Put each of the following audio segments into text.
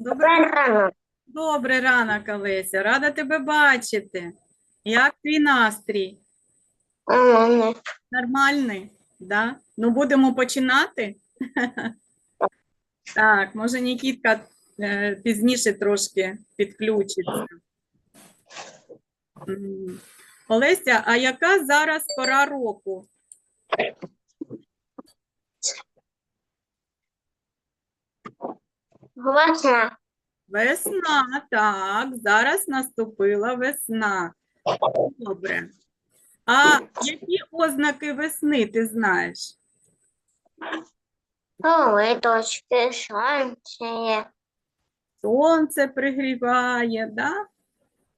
Добре, Рано. добре ранок, Олеся. Рада тебе бачити. Як твій настрій? Нормально. Нормальний? Да? Ну, будемо починати? Так, може, Нікітка е, пізніше трошки підключиться. Олеся, а яка зараз пора року? Весна. Весна, так, зараз наступила весна. Добре. А які ознаки весни ти знаєш? Литочки, сонце, Сонце пригріває, да?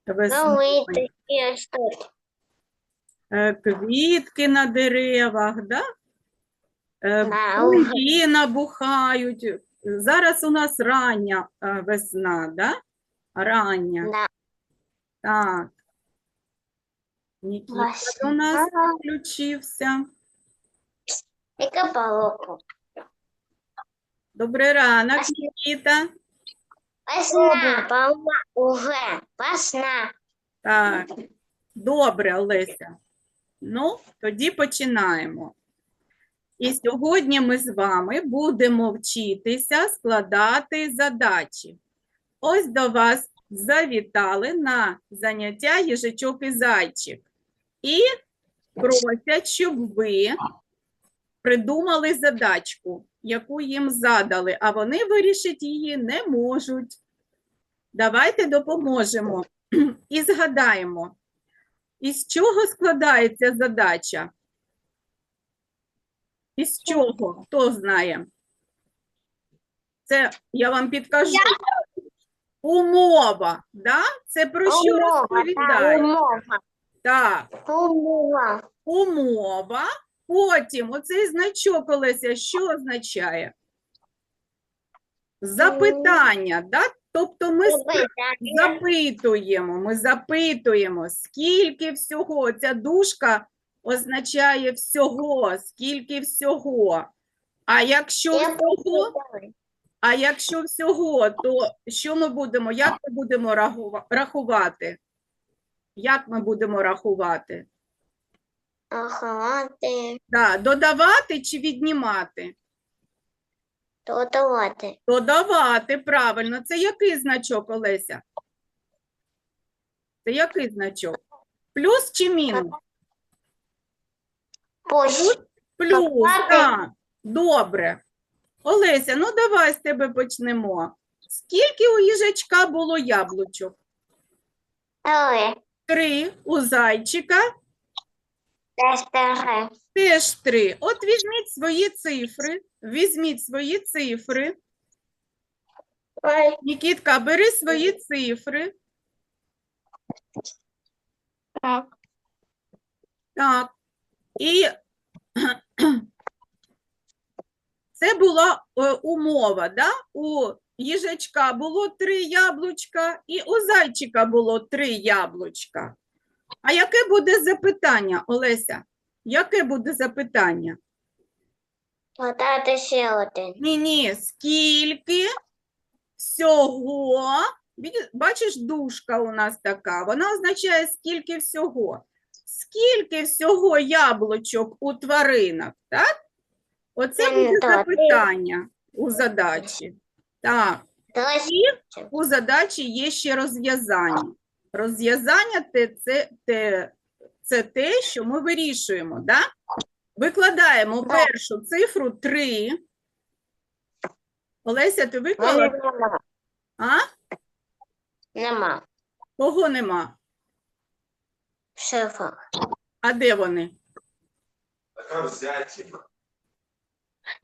Весною. литочки, що тут? Е, Квітки на деревах, да? Е, Да, Буї набухають. Зараз у нас рання е, весна, да? Рання. Да. Так. Нікіта до нас включився. Яка палоку? Добрий ранок, Весна. Нікіта. Весна, пала уже. Весна. Так, добре, Олеся. Ну, тоді починаємо. І сьогодні ми з вами будемо вчитися складати задачі. Ось до вас завітали на заняття їжачок і зайчик. І просять, щоб ви придумали задачку, яку їм задали, а вони вирішити її не можуть. Давайте допоможемо і згадаємо, із чого складається задача? Із чого? Хто знає? Це я вам підкажу. Умова, да? Це про що Умова, розповідає? та, умова. Так, Умова. умова. Потім оцей значок Олеся, що означає? Запитання, да? Тобто ми запитуємо, ми запитуємо, скільки всього. Ця дужка означає всього, скільки всього. А якщо всього, а якщо всього, то що ми будемо? Як ми будемо рахувати? Як ми будемо рахувати? Охолоти. Да, додавати чи віднімати? Додавати. Додавати, правильно. Це який значок, Олеся? Це який значок? Плюс чи мінус? Пусть. Плюс, так. Добре. Олеся, ну давай з тебе почнемо. Скільки у їжачка було яблучок? Але. Три. У зайчика Тестери. теж три. От візьміть свої цифри. Візьміть свої цифри. Ой. Нікітка, бери свої цифри. Так. Так. І це була е, умова, да? У їжачка було три яблучка, і у зайчика було три яблучка. А яке буде запитання, Олеся? Яке буде запитання? Додати ще один. Ні, ні, скільки всього. Бачиш, дужка у нас така. Вона означає скільки всього. Скільки всього яблучок у тваринок, так? Оце М, буде запитання у задачі. Так, Досі. у задачі є ще розв'язання. Розв'язання це, це, це те, що ми вирішуємо, да? Викладаємо першу цифру 3. Олеся, ти виклала? А? Нема. Кого нема? Шифр. А де вони? Така взяття.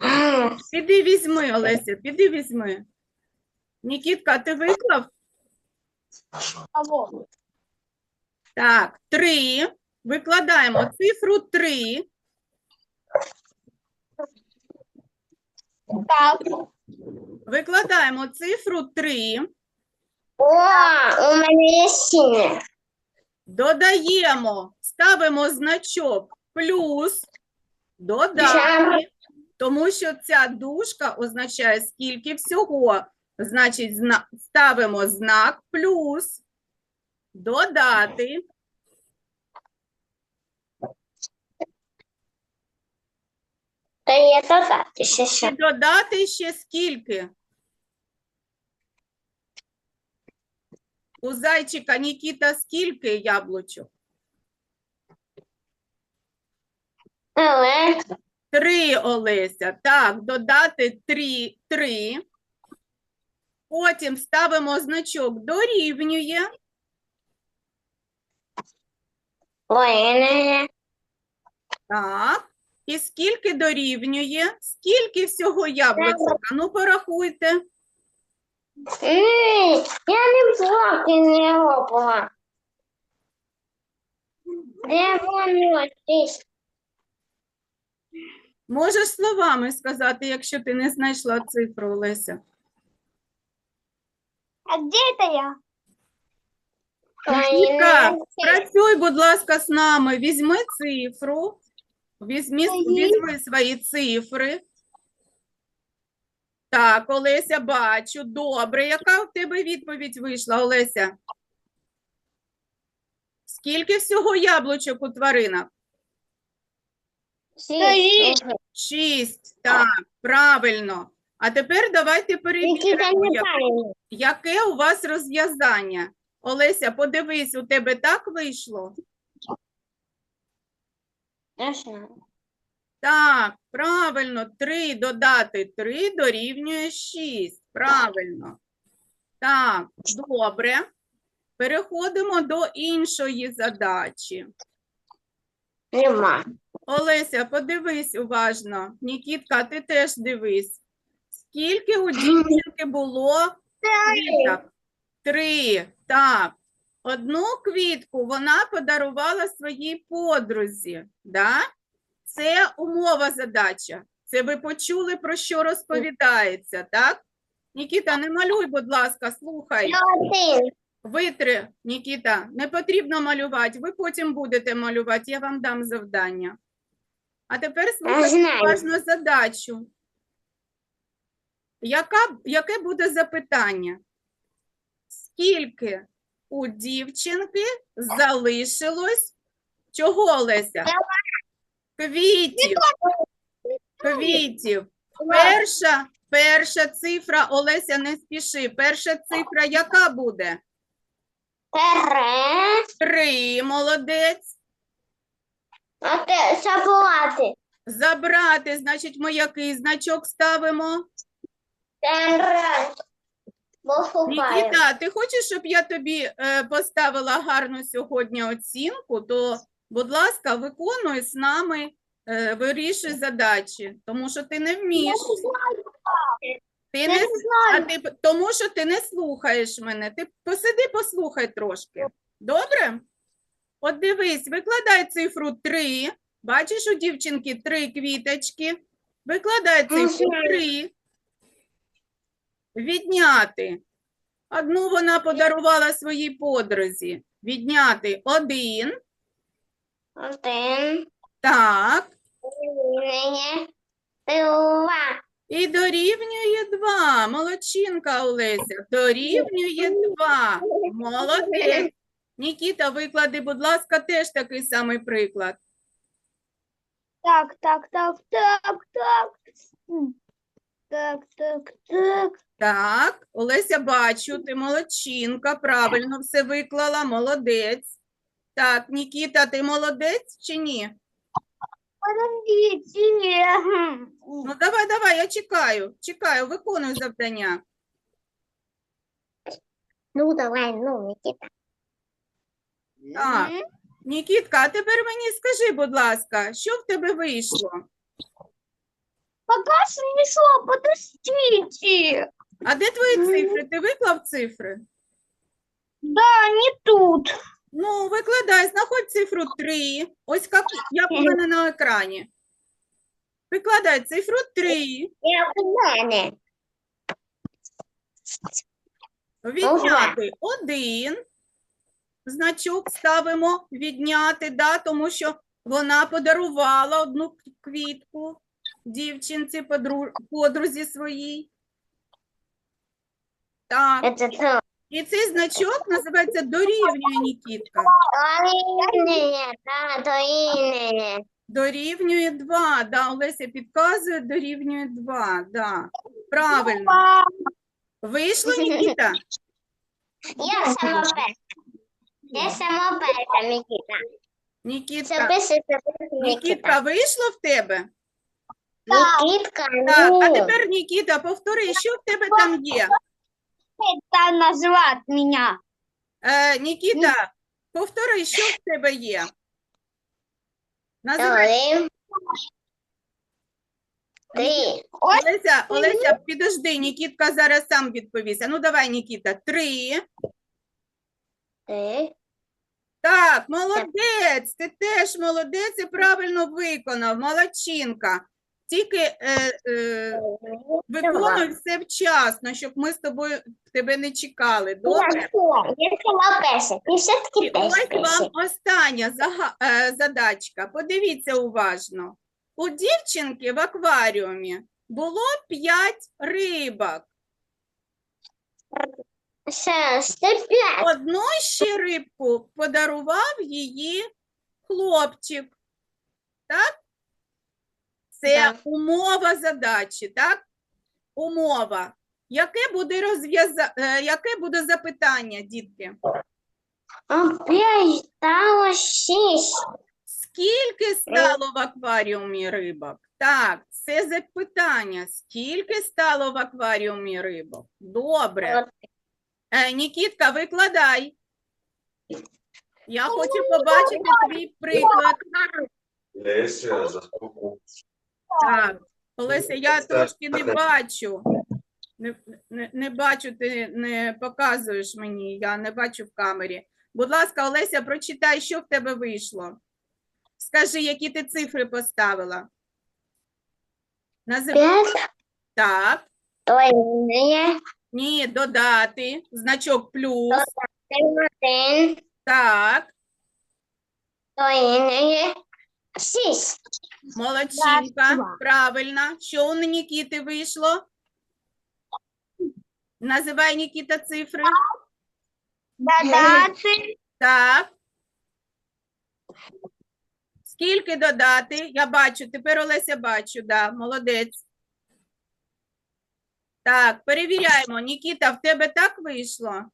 М, Піди візьми, Олеся, піди візьми. Нікітка, ти виклав? Так, 3. Викладаємо цифру 3. Так. Викладаємо цифру 3. О, у мене є синє. Додаємо, ставимо значок плюс, додати, тому що ця дужка означає скільки всього. Значить, ставимо знак плюс, додати. Та є додати ще І додати ще скільки? У зайчика Нікіта скільки яблучок? Але Три, Олеся. Так, додати три, три. Потім ставимо значок дорівнює. воїни. Так. І скільки дорівнює? Скільки всього яблучок? Ну, порахуйте. Ні, я не блоки не робила. Де вони ось? Можеш словами сказати, якщо ти не знайшла цифру, Олеся. А де це я? Нікітка, працюй, будь ласка, з нами. Візьми цифру. Візьми, візьми свої цифри. Так, Олеся, бачу. Добре. Яка в тебе відповідь вийшла, Олеся? Скільки всього яблучок у тваринах? Шість. Шість. Так, правильно. А тепер давайте перевіримо, як- яке у вас розв'язання. Олеся, подивись, у тебе так вийшло? Знаю. Так, правильно, 3 додати 3 дорівнює 6. Правильно. Так, добре. Переходимо до іншої задачі. Нема. Олеся, подивись уважно. Нікітка, ти теж дивись. Скільки у дівчинки було квіток? Три. Так. Одну квітку вона подарувала своїй подрузі. Да? Це умова задача. Це ви почули, про що розповідається, так? Нікіта, не малюй, будь ласка, слухай. Витри, Нікіта, не потрібно малювати. Ви потім будете малювати, я вам дам завдання. А тепер слухайте знаю. уважно задачу. Яка, яке буде запитання? Скільки у дівчинки залишилось чого, Олеся? Квітів. Квітів. Перша, перша цифра, Олеся, не спіши. Перша цифра яка буде? Тере. Три, молодець. А те забувати. Забрати, значить, ми який значок ставимо? Тере. Нікіта, ти хочеш, щоб я тобі е, поставила гарну сьогодні оцінку, то, будь ласка, виконуй з нами, е, вирішуй задачі, тому що ти не вмієш. Ти не, а ти, тому що ти не слухаєш мене. Ти посиди, послухай трошки. Добре? От дивись, викладай цифру 3. Бачиш у дівчинки три квіточки. Викладай цифру Мгм. 3. Відняти. Одну вона подарувала своїй подрузі. Відняти один. Один. Так. Дорівнює Два. І дорівнює 2. Молодчинка Олеся. Дорівнює 2. Молодець. Нікіта, виклади, будь ласка, теж такий самий приклад. Так, так, так, так, так. Так, так, так. Так, Олеся, бачу, ти молодчинка, правильно все виклала, молодець. Так, Нікіта, ти молодець чи ні? Подождите. Ну, давай, давай, я чекаю, чекаю, виконуй завдання. Ну, давай, ну, Никита. Так. Нікітка, а тепер мені скажи, будь ласка, що в тебе вийшло? Пока смешно, подождите. А де твої цифри? Ти виклав цифри? Да, не тут. Ну, викладай, знаходь цифру 3. Ось як, як у мене на екрані. Викладай цифру 3, Я в відняти 1. Значок ставимо відняти, да, тому що вона подарувала одну квітку дівчинці, подру- подрузі своїй. Так. Это то. І цей значок називається дорівнює Нікітка. Дорівнює, да, дорівнює. Дорівнює 2. Да, Олеся підказує, дорівнює 2. Да. Правильно. Вийшло, Нікіта? Я сама перша. Я сама перша, Микита. Нікітка, Нікітка, вийшло в тебе? Никитка, Так, а ну. тепер, Нікіта, повтори, що в тебе там є? Это назвать меня. Е, Нікіта, повтори, що в тебе є? Називай. Три. Три. Олеся, Олеся, підожди, Нікітка зараз сам відповість. А ну давай, Нікіта, три. Три. Так, молодець, ти теж молодець і правильно виконав, молодчинка. Тільки е, е, виконуй все вчасно, щоб ми з тобою тебе не чекали. Добре? Я сама перша. І все-таки теж ось вам остання зага- е, задачка. Подивіться уважно. У дівчинки в акваріумі було п'ять рибок. Ти. Одну ще рибку подарував її хлопчик. Так? Це Так. умова задачі, так? Умова. Яке буде розв'яза... е, яке буде запитання, дітки? Опять стало шість. Скільки стало в акваріумі рибок? Так, це запитання. Скільки стало в акваріумі рибок? Добре. Е, Нікітка, викладай. Я хочу побачити твій приклад. Леся, заспокойся. Так, Олеся, я трошки не бачу. Не, не, не бачу, ти не показуєш мені, я не бачу в камері. Будь ласка, Олеся, прочитай, що в тебе вийшло. Скажи, які ти цифри поставила. Називай. Так, ні, додати, значок плюс. Так. Шість. молодчинка, правильно. Що у Нікіти вийшло? Називай, Нікіта, цифри. Додати. Так. Скільки додати? Я бачу, тепер Олеся бачу, да, молодець. Так, перевіряємо. Нікіта, в тебе так вийшло?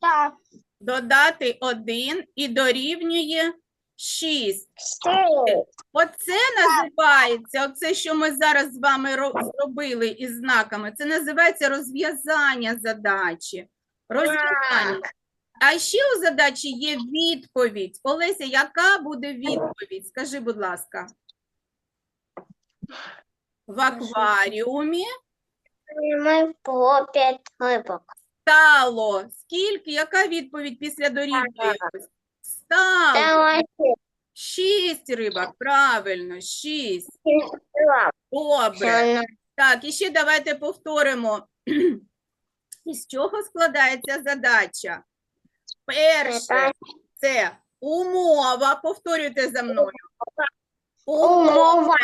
Так. Додати 1 і дорівнює 6. Оце називається, оце, що ми зараз з вами зробили із знаками, це називається розв'язання задачі. Розв'язання. А ще у задачі є відповідь. Олеся, яка буде відповідь? Скажи, будь ласка. В акваріумі Ми по п'ять рибок. стало. Скільки? Яка відповідь після дорівнює? Стало Шість рибок. Правильно, шість. шість. Добре. Так, і ще давайте повторимо. Із чого складається задача? Перше це умова. Повторюйте за мною. Умова.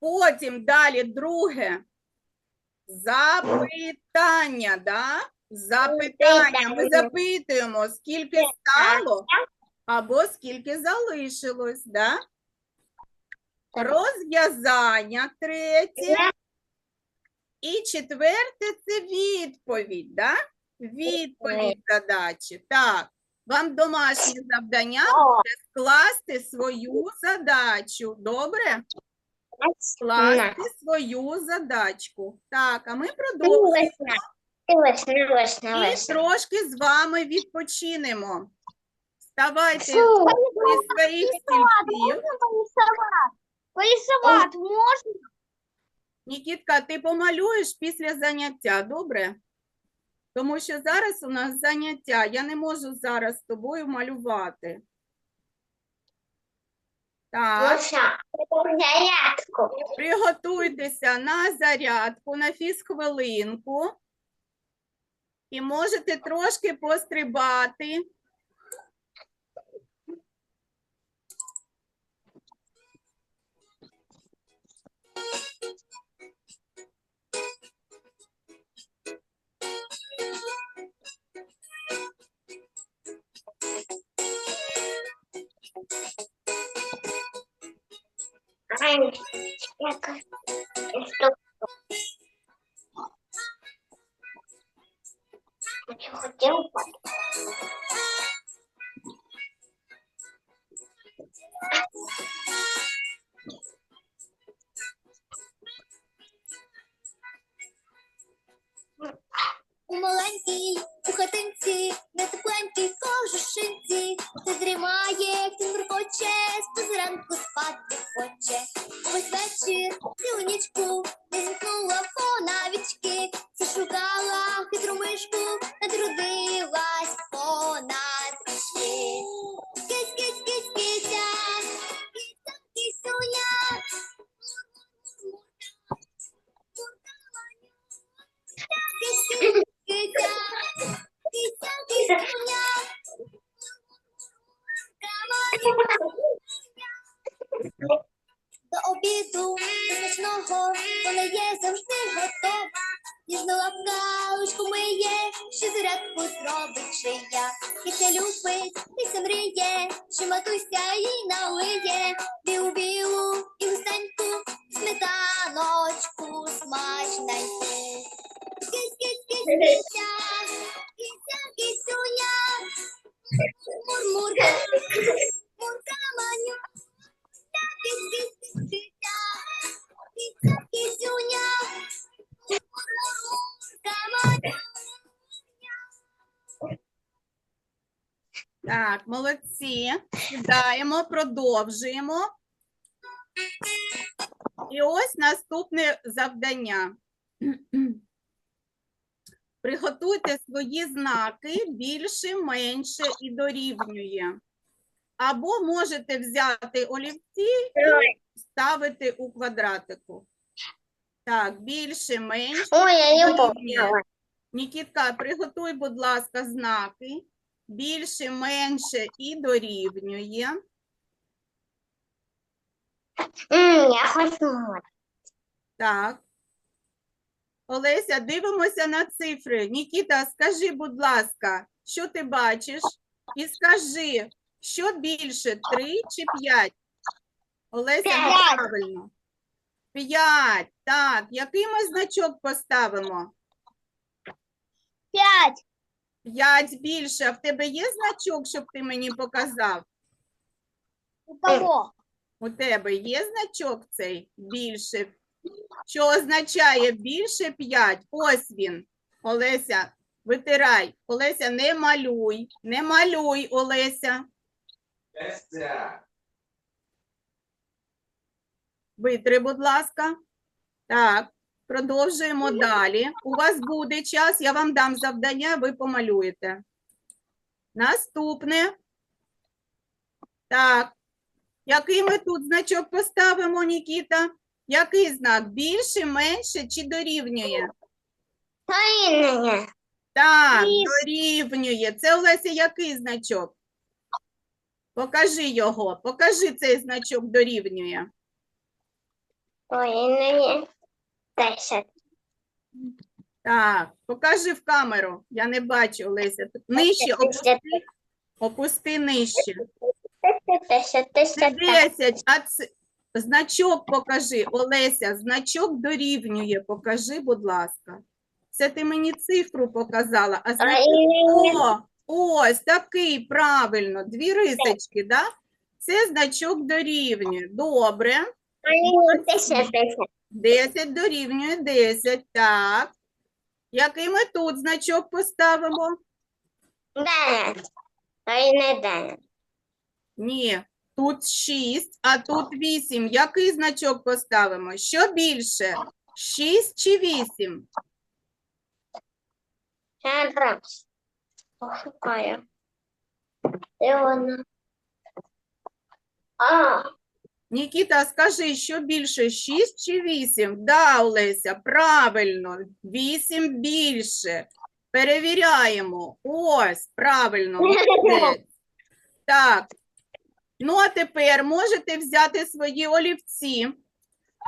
Потім далі друге. Запитання, да? Запитання. Ми запитуємо, скільки стало або скільки залишилось, да? Розв'язання третє. І четверте це відповідь, да? Відповідь задачі. Так, вам домашнє завдання буде скласти свою задачу. Добре? Скласти свою задачку. Так, а ми продовжуємо і трошки з вами відпочинемо. Вставайте Фу. зі своїх стільців. Порисовать можно? Нікітка, ти помалюєш після заняття, добре? Тому що зараз у нас заняття. Я не можу зараз з тобою малювати. Так, зарядку. приготуйтеся на зарядку, на фізхвилинку. І можете трошки пострибати. Я хотел потом. До смачного вона є завжди готова. Ніжну лапкаучку миє, ще зарядку зробить шия. Кися любить, кися мріє, що матуся їй налиє. Білу білу продовжуємо. І ось наступне завдання. Приготуйте свої знаки більше, менше і дорівнює. Або можете взяти олівці і ставити у квадратику. Так, більше, менше. Ой, я не Дорівнює. Нікітка, приготуй, будь ласка, знаки. Більше, менше і дорівнює. М, Я хочу. Так. Олеся, дивимося на цифри. Нікіта, скажи, будь ласка, що ти бачиш? І скажи, що більше, 3 чи 5? Олеся, П'ять. правильно. 5. Так, який ми значок поставимо? Пять. 5 більше. А в тебе є значок, щоб ти мені показав? У кого? У тебе є значок цей більше? Що означає більше 5? Ось він. Олеся, витирай. Олеся, не малюй. Не малюй, Олеся. Витри, будь ласка. Так, продовжуємо далі. У вас буде час, я вам дам завдання, ви помалюєте. Наступне. Так. Який ми тут значок поставимо, Нікіта? Який знак? Більше, менше чи дорівнює? Тайне. Так, дорівнює. Це Олеся, який значок? Покажи його. Покажи цей значок дорівнює. Не. Десять. Так, покажи в камеру. Я не бачу, Олеся. Нижче опусти, опусти нижче. Десять, десять. 10, а це значок покажи. Олеся, значок дорівнює. Покажи, будь ласка. Це ти мені цифру показала, а значок О, ось такий, правильно, дві рисочки, да? Це значок дорівнює. Добре. Десять, десять. 10 дорівнює 10, так. Який ми тут значок поставимо? Дев'ять. Ой, не дев'ять. Ні, тут 6, а тут 8. Який значок поставимо? Що більше? 6 чи 8? Я раз. Пошукаю. Де вона? А, Нікіта, скажи, що більше, 6 чи 8? Да, Олеся, правильно, 8 більше. Перевіряємо. Ось, правильно, молодець. Так. Ну, а тепер можете взяти свої олівці.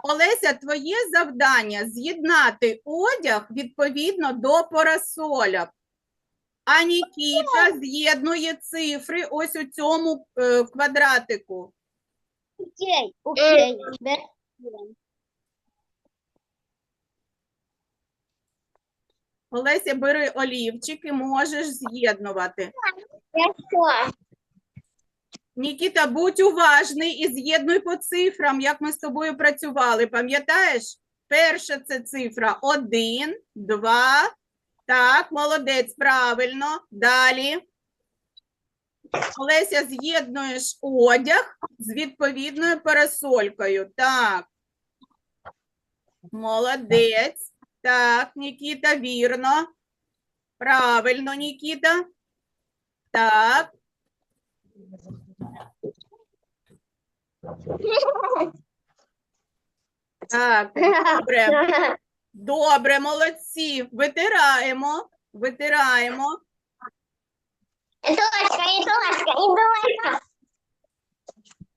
Олеся, твоє завдання з'єднати одяг відповідно до парасоляк. А Нікіта з'єднує цифри ось у цьому е, квадратику. Окей, окей. Олеся, бери олівчик і можеш з'єднувати. Хорошо. Нікіта, будь уважний і з'єднуй по цифрам, як ми з тобою працювали. Пам'ятаєш? Перша це цифра 1, 2. Так, молодець, правильно. Далі. Олеся, з'єднуєш одяг з відповідною парасолькою. Так. Молодець. Так, Нікіта, вірно. Правильно, Нікіта. Так. Так, добре. Добре, молодці. Витираємо. Витираємо. Дочка, і дочка, і дочка.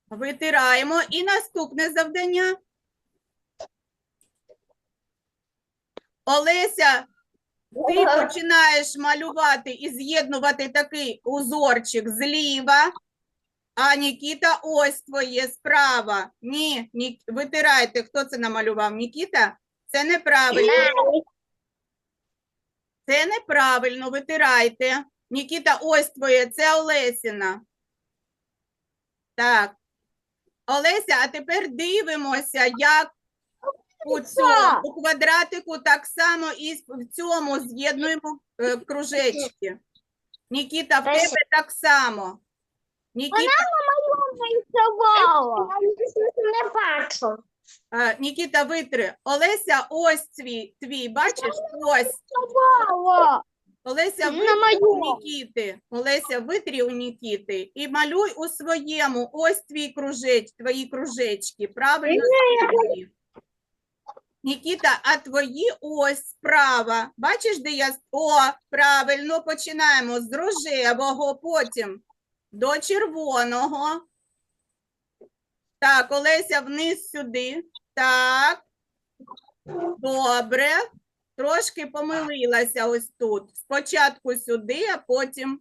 Витираємо. І наступне завдання. Олеся, ти починаєш малювати і з'єднувати такий узорчик зліва, а Нікіта ось твоє справа. Ні, Нік... витирайте. Хто це намалював? Нікіта? Це неправильно. Це неправильно, витирайте. Нікіта, ось твоє, це Олесіна. Так. Олеся, а тепер дивимося, як у цьому у квадратику так само і в цьому з'єднуємо е, кружечки. Нікіта, в тебе так само. Нікіта, Нарисувала. Я не бачу. е, Нікіта, витри. Олеся, ось твій, твій, бачиш? Ось. Олеся, На витри у моєму. Нікіти. Олеся, витрі у Нікіти і малюй у своєму. Ось твій кружеч, твої кружечки. Правильно? Нікіта, а твої ось справа. Бачиш, де я? с- О, правильно, починаємо з рожевого, потім до червоного. Так, Олеся, вниз сюди. Так. Добре. Трошки помилилася ось тут. Спочатку сюди, а потім.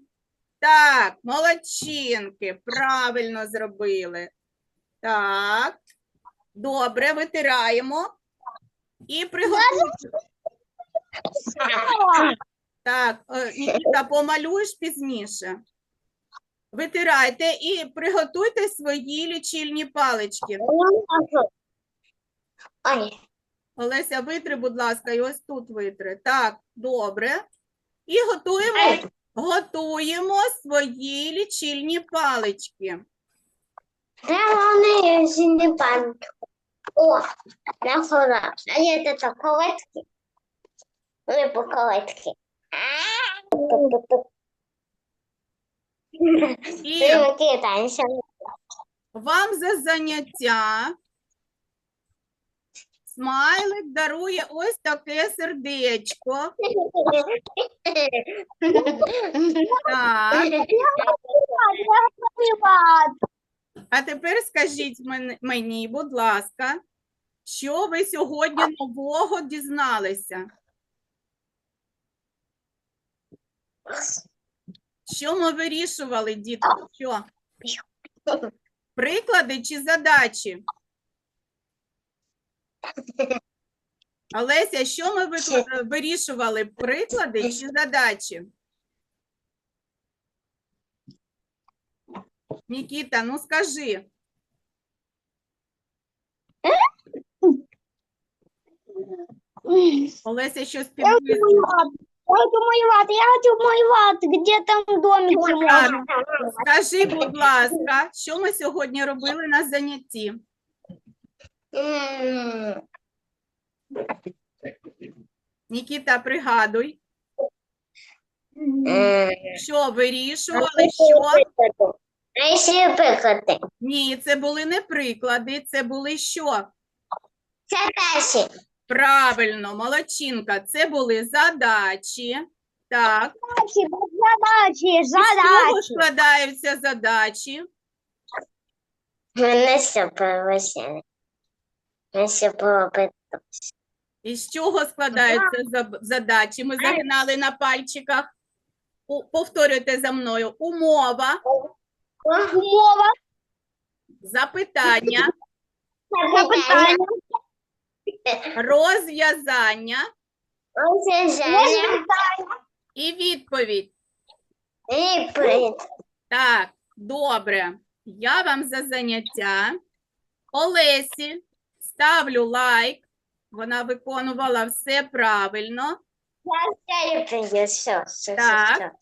Так, молодчинки, правильно зробили. Так. Добре, витираємо. І приготуйте. Так, е, Нікіта, помалюєш пізніше. Витирайте і приготуйте свої лічильні палички. Ой, Олеся, витри, будь ласка, і ось тут витри. Так, добре. І готуємо, готуємо свої лічильні палички. де вони не пам'ятаю. О, я хора. А є це колетки? По колетки. І вам за заняття смайлик дарує ось таке сердечко. Так. А тепер скажіть мен- мені, будь ласка, що ви сьогодні нового дізналися? Що ми вирішували, дітки? Що? Приклади чи задачі? Олеся, що ми вирішували? Приклади чи задачі? Нікіта, ну скажи. Олеся щось підвисла. Хочу малювати. Я хочу малювати. Де там домики можна? Скажи, будь ласка, що ми сьогодні робили на занятті? М, Нікіта, пригадуй, що вирішували, що А приклади. ні, це були не приклади, це були що? Це перші. Правильно, молодчинка, це були задачі. Так, Задачі, задачі, з чого задачі. складаються задачі? Мене все повисили. Мене все було Із чого складаються за- задачі? Ми загинали на пальчиках. У- Повторюйте за мною. Умова, Умова. Запитання, Запитання. Розв'язання Розв'язання. і відповідь. Відповідь. Так, добре. Я вам за заняття. Олесі ставлю лайк. Вона виконувала все правильно. Так.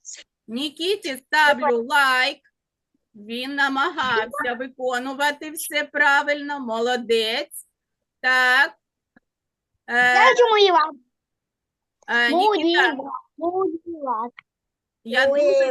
Нікіті ставлю лайк. Він намагався виконувати все правильно. Молодець. Так. Е, Я хочу малювати. е, Буду Нікіта, малювати. я дуже